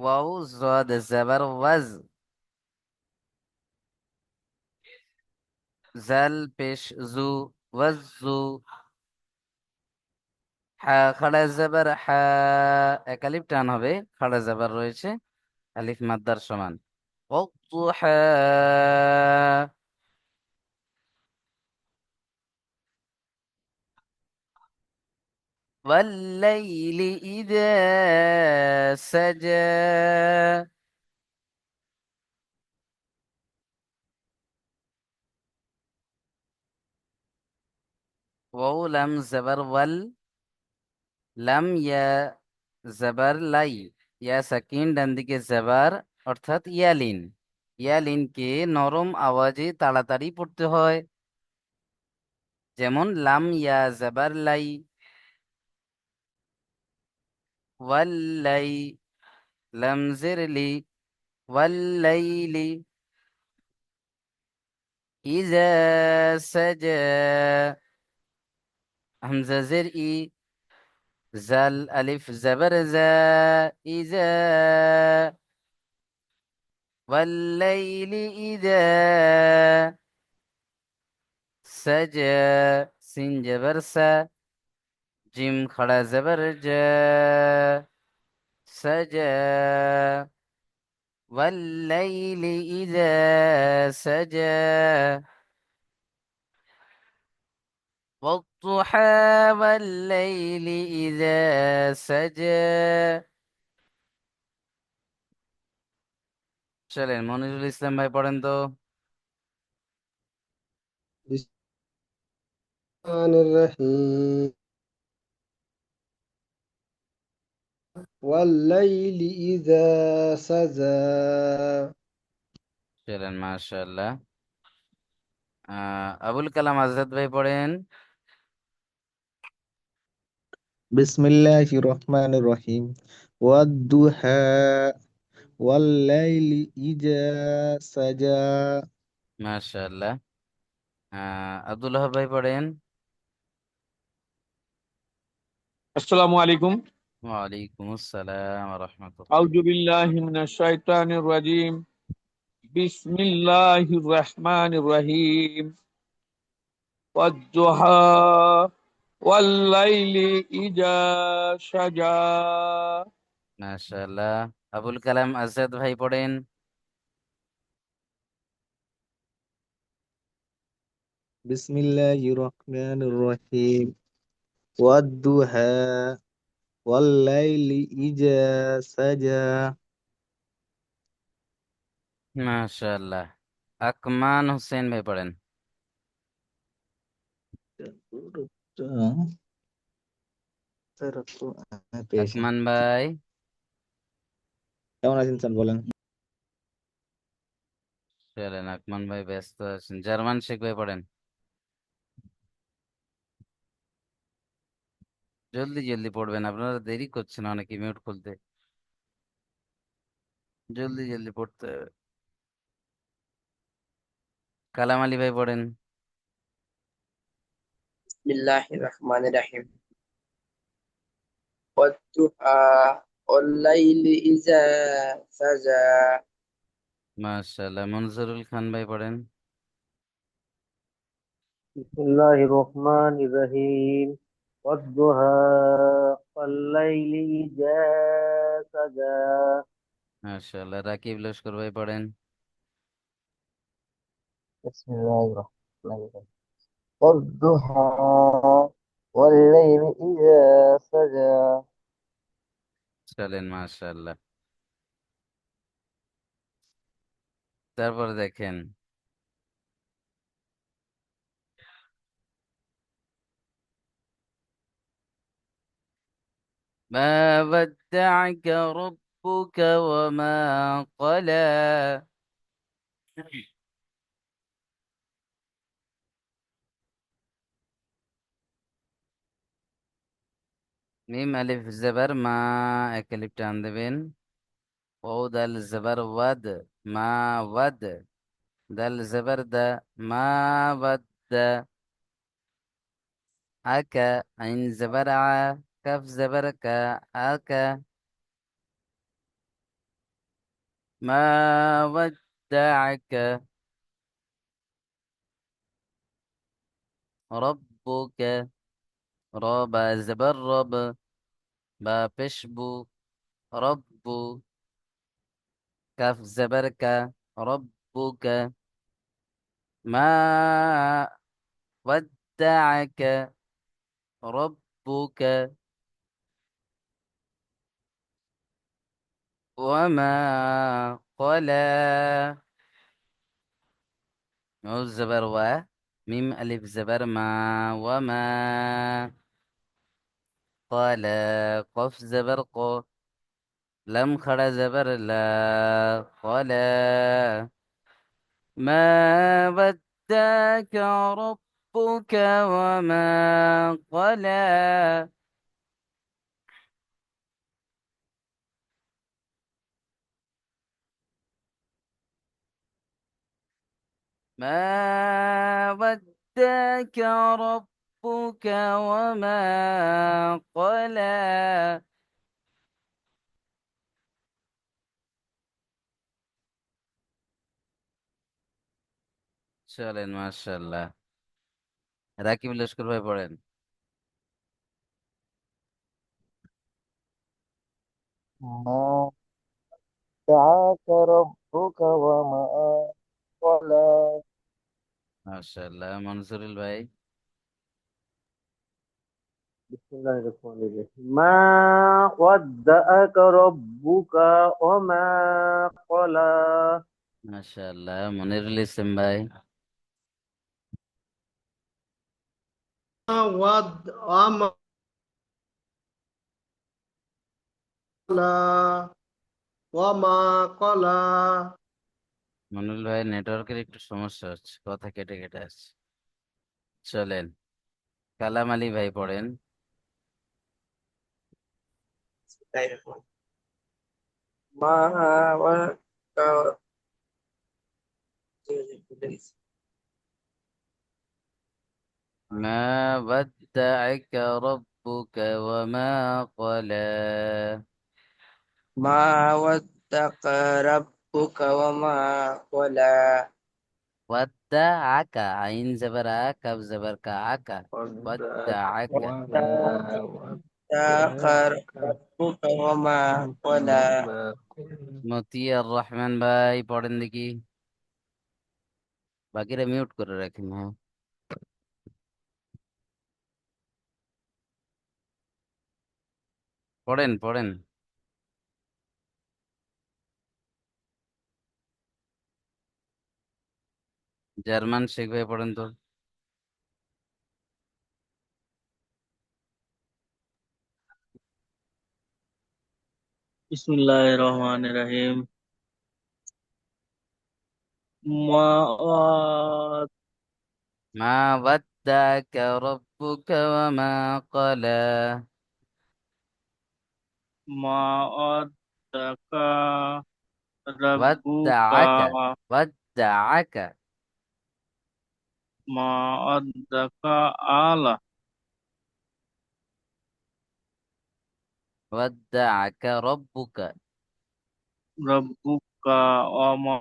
Wow জদ জবর ওয়াজ জল পেশ জু ওয়াজ জু হা খাড়া জবর হা এক আলিফ টান হবে। খাড়া জবর রয়েছে। আলিফ মাদ্দার সমান। ওয়াক্তুহা والليل إذا سجى ওয়াও লাম জাবার ওয়াল লাম ইয়া জাবার লাই ইয়া সাকিন ডান দিকে জাবার অর্থাৎ ইয়ালিন ইয়ালিনকে নরম আওয়াজে তাড়াতাড়ি পড়তে হয় যেমন লাম ইয়া জাবার লাই والليل. لم زر لي والليل. إذا سجى. همزة زر إي. زل ألف زبر زا. إذا والليل إذا سجى. سنجبر سنجبرسا جبر سا جيم خڑا زبر جا سجى والليل إذا سجى والضحى والليل إذا سجى চলেন মনিরুল ইসলাম ভাই পড়েন তো الرحمن الرحيم والليل إذا سجى চলেন মাশাআল্লাহ আহ আবুল কালাম আজাদ ভাই পড়েন بسم الله الرحمن الرحيم والضحى والليل إذا سجى মাশাআল্লাহ আহ আব্দুল্লাহ ভাই পড়েন আসসালামু আলাইকুম ওয়ালাইকুম আসসালাম রহমতুল্লাহ আউযু বিল্লাহি মিনাশ শাইতানির রাজিম বিসমিল্লাহির রহমানির রহিম ওয়াদ-দুহা ওয়াল-লাইলি ইজা সাজা মাশাআল্লাহ আবুল কালাম আজাদ ভাই পড়েন بسم الله الرحمن الرحيم والضحى والليل إذا سجى মাশাআল্লাহ আকমান হোসেন ভাই পড়েন পেয়েছি আকমান ভাই কেমন আছেন স্যার বলেন চলেন আকমান ভাই ব্যস্ত আছেন জার্মান শেখ ভাই পড়েন জলদি জলদি পড়বেন। আপনারা দেরি করছেন অনেকে মিউট খুলতে। জলদি জলদি পড়তে হবে। কালাম আলী ভাই পড়েন। বিসমিল্লাহির রহমানির রহিম। সাজা। মাশাআল্লাহ। মনজুরুল খান ভাই পড়েন। বিসমিল্লাহির রহমানির রহিম। والضحى والليل إذا سجى মাশাআল্লাহ রাকিব লস্কর ভাই পড়েন بسم الله الرحمن الرحيم والضحى والليل إذا سجى চলেন মাশাআল্লাহ তারপর দেখেন ما ودعك ربك وما قلى মিম আলিফ জবর মা এক আলিফ টান দেবেন ও দাল জবর ওয়াদ মা ওয়াদ দাল জবর দা মা ওয়াদ আকা আইন জবর আ કફ زبركة آكا ما ودعك؟ ربك. رب زبر رب ما بشبو رب. كف زبركة ربك. ما ودعك؟ ربك. وما قلى نون زبر و ميم ألف زبر ما وما قال. قف زبر قو. لم خڑا زبر لا قال. ما وداك ربك وما قلى ما وداك ربك وما قلى চলেন মাশাল্লাহ রাকিব লস্কর ভাই পড়েন ما دعاك ربك وما قلى মাশাল্লাহ মনসুরুল ভাই بسم الله الرحمن الرحيم ما ودعك ربك وما قلى মাশাল্লাহ মনিরুল ইসলাম ভাই ওয়াদ আমা ওয়ামা কলা মনিরুল ভাই নেটওয়ার্কের একটু সমস্যা হচ্ছে কথা কেটে কেটে আসছে চলেন কালাম আলী ভাই পড়েন মা ওয়াক্কা ما ودعك ربك وما قلى মা ওয়াত্তাকা রাব্বুকা ওয়া মা ক্বালা ودعك عين زبر آ، كاف زبر كا عكا ودعك ওয়াত্তাকা রাব্বুকা ওয়া মা ক্বালা মতিয়ার রহমান ভাই পড়েন দেখি বাকিরা মিউট করে রাখেন হ্যাঁ পড়েন পড়েন জার্মান শেখ ভাই পড়েন তো। বিসমিল্লাহির রহমানির রহিম। মা ওয়াদ্দাকা রাব্বুকা ওয়া মা ক্বালা। মা ওয়াদ্দাকা রাব্বুকা ওয়াদ্দাআকা। ودعك মা ওয়াদ্দাকা আলা ودعك ربك রাব্বুকা ওয়া মা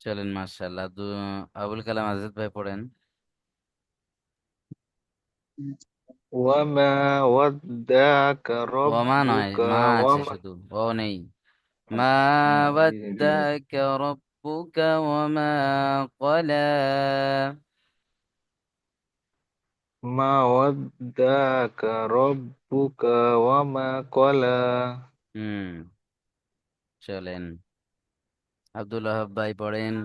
চলেন মাশাআল্লাহ দু আবুল কালাম আজাদ ভাই পড়েন ওয়ামা ওয়াদ্দাকা ওমা নয় রাব্বুকা মা আছে ওয়ামা শুধু ও নেই ما ودك ربك وما قلى. ما ودك ربك وما قلى. হুম চলেন। আব্দুল ওহাব ভাই পড়েন।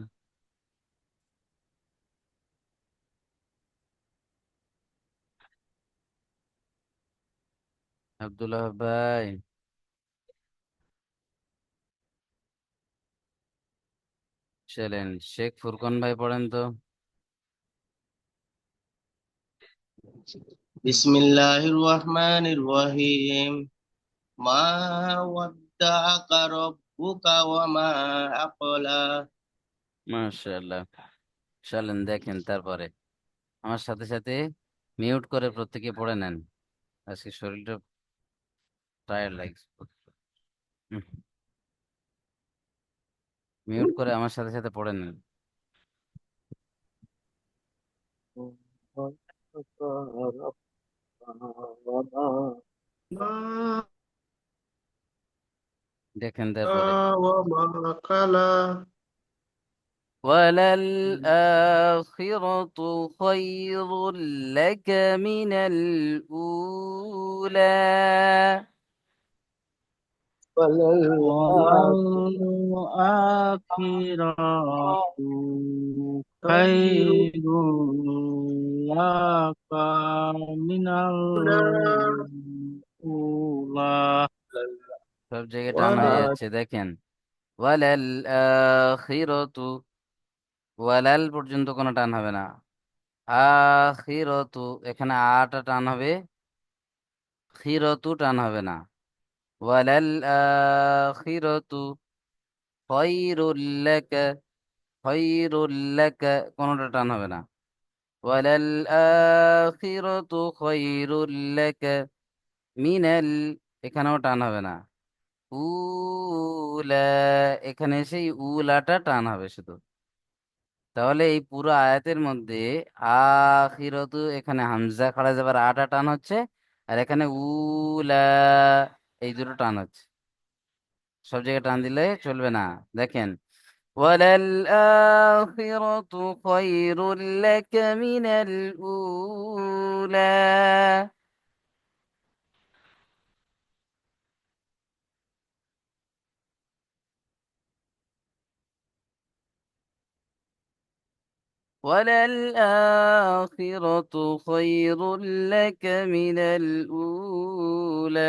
আব্দুল ওহাব ভাই। চলেন শেখ ফুরকন ভাই পড়েন তো। বিসমিল্লাহির রহমানির রহিম মা ওয়াদ্দাআকা রাব্বুকা ওয়া মা আqala মাশাআল্লাহ। চলেন দেখেন তারপরে। আমার সাথে সাথে মিউট করে প্রত্যেকে পড়ে নেন। আজকে শরীরটা টায়ার্ড লাগছে। মিউট করে আমার সাথে সাথে পড়ে নেন মা দেখেন তারপরে وما قلى وللآخرة خير لك من الأولى والآخرة خير لك من الأولى সব জায়গায় টান হয়ে যাচ্ছে দেখেন ওয়ালাল আখিরাতু ওয়ালাল পর্যন্ত কোনো টান হবে না আখিরাতু এখানে আটা টান হবে খিরতু টান হবে না আখিরাতু খায়রুল লাকা খায়রুল লাকা, কোনোটা টান হবে না। ওয়ালাল আখিরাতু খায়রুল লাকা, মিনাল, এখানেও টান হবে না। উলা, এখানে সেই উলাটা টান হবে শুধু। তাহলে এই পুরো আয়াতের মধ্যে আখিরতু, এখানে হামজা খাড়া যাবার আটা টান হচ্ছে, আর এখানে উলা এই দুটো টান হচ্ছে সব জায়গায় টান দিলে চলবে না দেখেন وللآخرة خير لك من الأولى وللآخرة خير لك من الأولى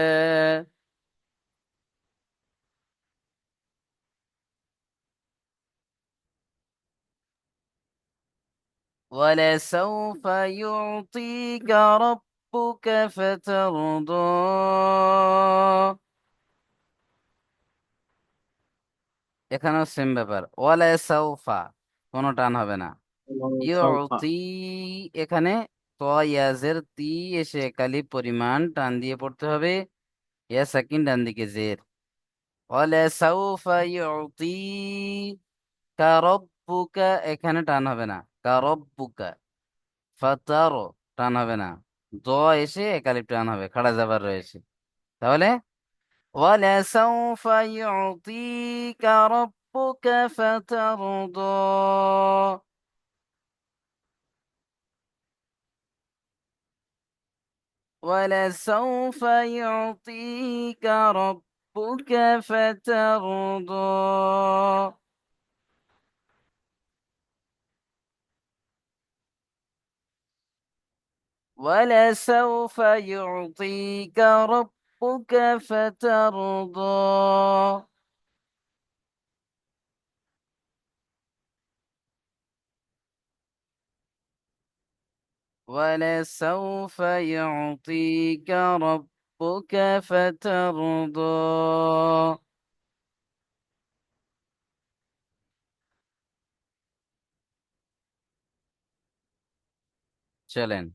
ولسوف يعطيك ربك فترضى এখানেও সেম ব্যাপার ওয়ালা সাউফা কোনো টান হবে না ইউতি এখানে তয়াজের তি এসে একালি পরিমাণ টান দিয়ে পড়তে হবে ইয়া সাকিন ডান দিকে জের ওয়ালা সাউফা ইউতি কারব্বুকা এখানে টান হবে না কারব্বুকা ফাতারো টান হবে না দ এসে একালিপ টান হবে খাড়া যাবার রয়েছে তাহলে ولسوف يعطيك ربك فترضى ولسوف يعطيك ربك فترضى ولسوف يعطيك ربك فترضى. ولسوف يعطيك ربك فترضى. چلن.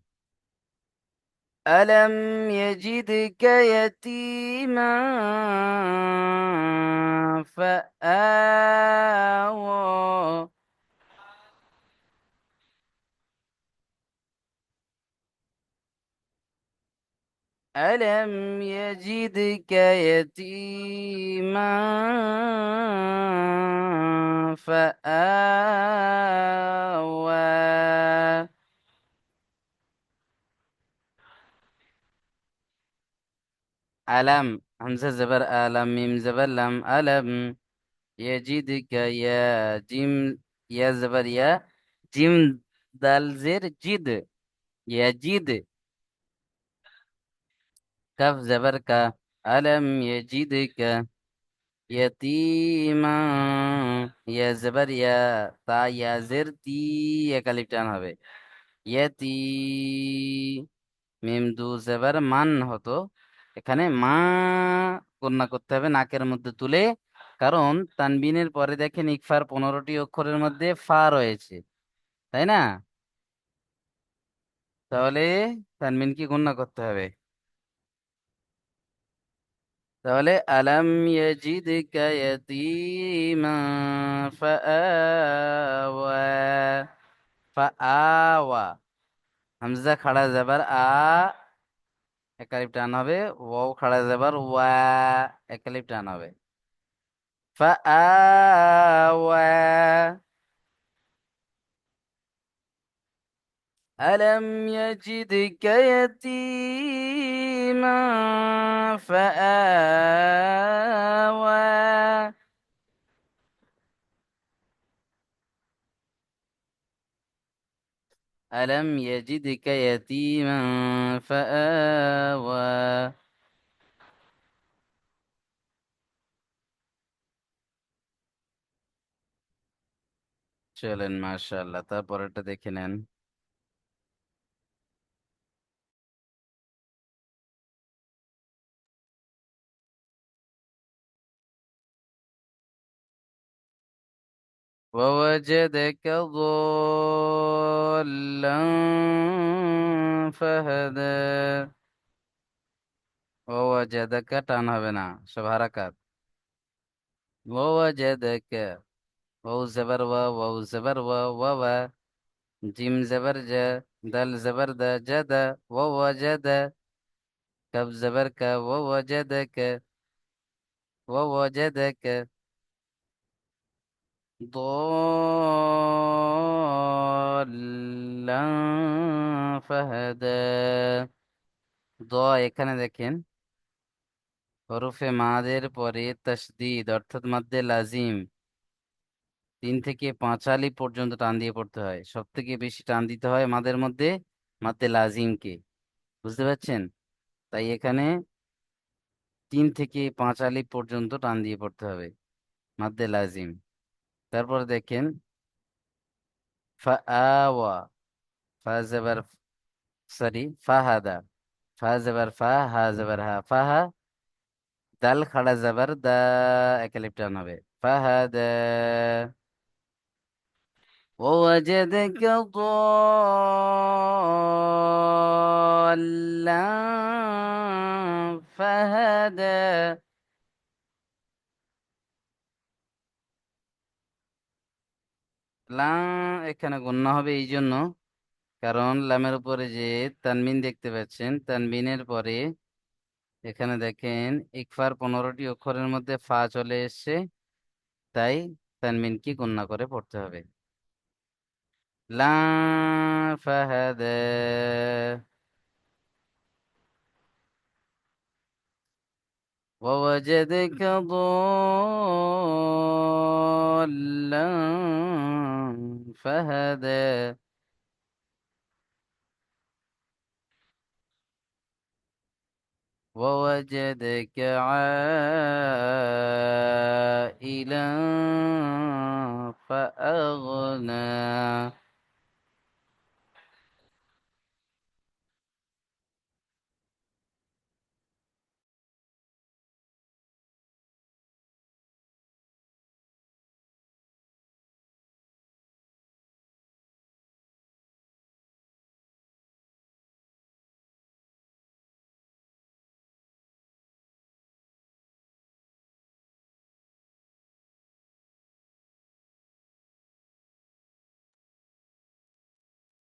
ألم يجدك يتيما فآوى. ألم يجدك يتيما فآوى. আলাম হামজা জবর আলাম মিম জবর লাম আলাম ইয়াজিদকা ইয়া জিম ইয়া জবর ইয়া জিম দাল জের জিদ ইয়াজিদ কাফ জবর কা আলম ইয়াজিদকা ইয়াতীমা ইয়া জবর ইয়া তা ইয়া জের তি এক আলিফ টান হবে. ইয়াতি মিম দু জবর মান হতো. এখানে মা কন্যা করতে হবে নাকের মধ্যে তুলে। কারণ তানবিনের পরে দেখেন ইকফার পনেরোটি অক্ষরের মধ্যে ফা রয়েছে, তাই না? তাহলে তানবিনকে গুণনা করতে হবে। তাহলে আলাম ইয়াজিদকা ইয়াতীমা ফাআওয়া ফাআওয়া, হামজা খাড়া যাবার আ একালিপ টান হবে ওয়াও খাড়া যাবার ওয়া একালিপ টান হবে ফাআওয়া ألم يجدك يتيما فآوى ألم يجدك يتيما فآوى চলেন মাশাআল্লাহ তারপরেরটা দেখে নেন ووجدك ضالا فهدى ووجدك টান হবে না সব হারাকাত ووجدك واو زبر و واو زبر و و জিম জবর জ দাল জবর দ জদ ووجد كف زبر ك ووجدك ووجدك ضالا فهدى দ এখানে দেখেন হরফে মাদের পরে তাসদিদ অর্থাৎ মাদ্দে লাজিম তিন থেকে পাঁচ আলিফ পর্যন্ত টান দিয়ে পড়তে হয় সব থেকে বেশি টান দিতে হয় মাদের মধ্যে মাদ্দে লাজিমকে বুঝতে পারছেন তাই এখানে তিন থেকে পাঁচ আলিফ পর্যন্ত টান দিয়ে পড়তে হবে মাদ্দে লাজিম তারপর দেখেন ফাআওয়া ফা জবর সরি ফাহাদা ফা জবর ফা হা জবর হা ফাহা দাল খাড়া জবর দা একালিপ টান হবে ফাহাদা ووجدك ضالا فهدى লাম এখানে গণ্য হবে এই জন্য কারণ লামের উপরে যে তানমিন দেখতে পাচ্ছেন, তানমিনের পরে এখানে দেখেন ইকফার পনেরোটি অক্ষরের মধ্যে ফা চলে এসছে, তাই তানমিন তানবিনকে গণ্য করে পড়তে হবে। লা ফাহাদা ووجدك ضالا فهدى. ووجدك عائلا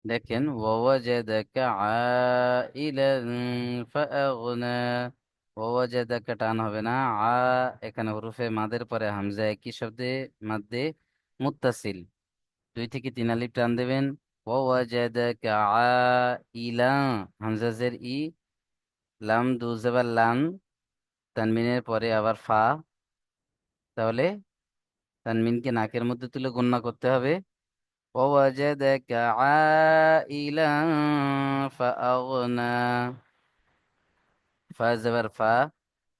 দেখেন ওয়াজাদাকা আইলান ফাআগনা। ওয়াজাদাকা টান হবে না। আ এখানে হরফে মাদের পরে হামজা একই শব্দে? মাদ্দে মুত্তাসিল। দুই থেকে তিন আলিফ টান দেবেন। ওয়াজাদাকা আইলা। হামজা জের ই, লাম দু জবর লান। তানমিনের পরে আবার ফা। তাহলে তানমিনকে নাকের মধ্যে তুলে গণ্য করতে হবে। ووجدك عائلا فأغنى. فا زبر فا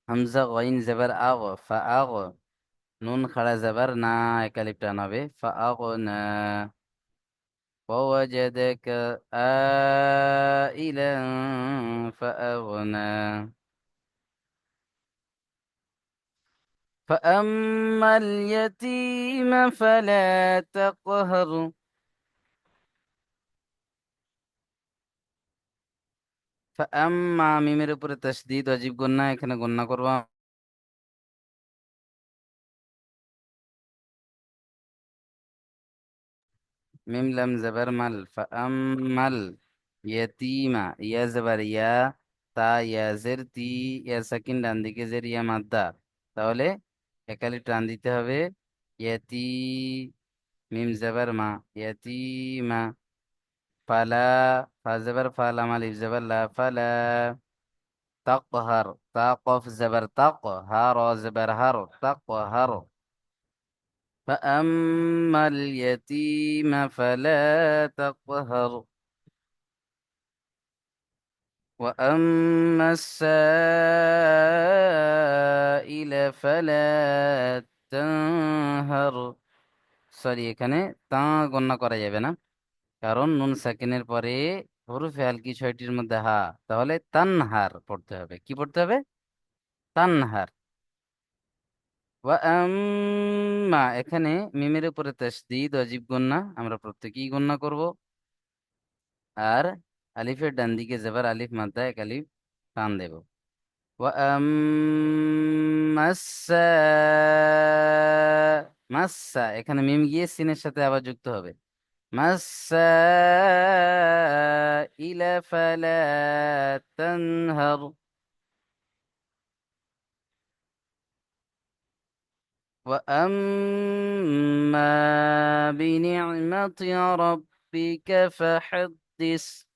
همزة غين زبر أغ فأغ. نون خلا زبر نا يكاليبتا نبي فأغنى. ووجدك عائلا فأغنى. فأما اليتيم فلا تقهر. মিমের উপরে তাসদীদ, অজীব গণ্যা, এখানে গণ্যা করবা মিম, লাম মাল ফাআম্মাল ইয়া, জবর, ইয়া, তা, ইয়া, জের, তি, ইয়া, সাকিন, ডান দিকে জের, ইয়া তাহলে একালি টান দিতে হবে। ইয়াতি, মিম, জাবার, মা, ইয়াতিমা। ফালা ফা জবর ফা লাম আলিফ জবর লা ফালা তাকহার তা কফ জবর তাক হা র জবর হার তাকহার فأما اليتيم فلا تقهر وأما السائل فلا تنهر সরি এখানে তা গণনা করা যাবে না কারণ নুন সাকিনের পরে হরফে হালকি ছয়টির মধ্যে? হা, তাহলে তানহার পড়তে হবে। কি পড়তে হবে? তানহার। ওয়াম্মা এখানে মিমের উপরে তাসদীদ, অজীব গুন্না আমরা প্রত্যেকেই গণনা করব। আর আলিফের ডান দিকে জবর আলিফ মাদ্দা, এক আলিফ টান দেব। মাসসা এখানে মিম গিয়ে সিনের সাথে আবার যুক্ত হবে। ما السائل فلا تنهر وأما بنعمة ربك فحدث